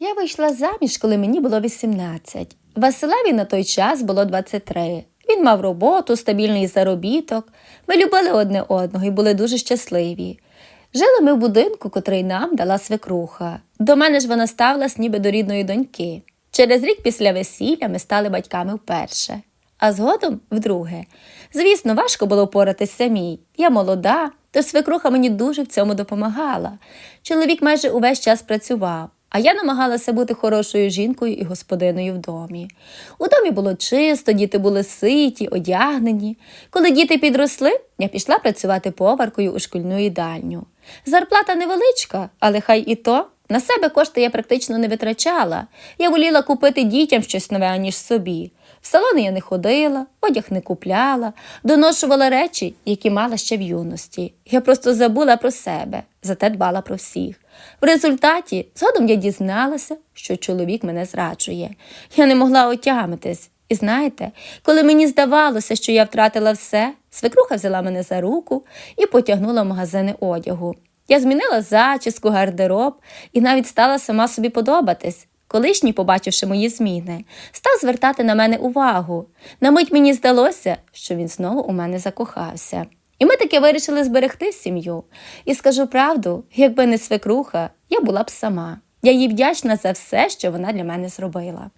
Я вийшла заміж, коли мені було 18. Василеві на той час було 23. Він мав роботу, стабільний заробіток. Ми любили одне одного і були дуже щасливі. Жили ми в будинку, котрий нам дала свекруха. До мене ж вона ставилась ніби до рідної доньки. Через рік після весілля ми стали батьками вперше, а згодом вдруге. Звісно, важко було впоратись самій. Я молода, тож свекруха мені дуже в цьому допомагала. Чоловік майже увесь час працював, а я намагалася бути хорошою жінкою і господиною в домі. У домі було чисто, діти були ситі, одягнені. Коли діти підросли, я пішла працювати поваркою у шкільну їдальню. Зарплата невеличка, але хай і то. На себе кошти я практично не витрачала. Я воліла купити дітям щось нове, аніж собі. В салони я не ходила, одяг не купляла, доношувала речі, які мала ще в юності. Я просто забула про себе, зате дбала про всіх. В результаті згодом я дізналася, що чоловік мене зраджує. Я не могла отямитись. І знаєте, коли мені здавалося, що я втратила все, свекруха взяла мене за руку і потягнула в магазини одягу. Я змінила зачіску, гардероб і навіть стала сама собі подобатись. Колишній, побачивши мої зміни, став звертати на мене увагу. На мить мені здалося, що він знову у мене закохався. І ми таки вирішили зберегти сім'ю. І скажу правду, якби не свекруха, я була б сама. Я їй вдячна за все, що вона для мене зробила.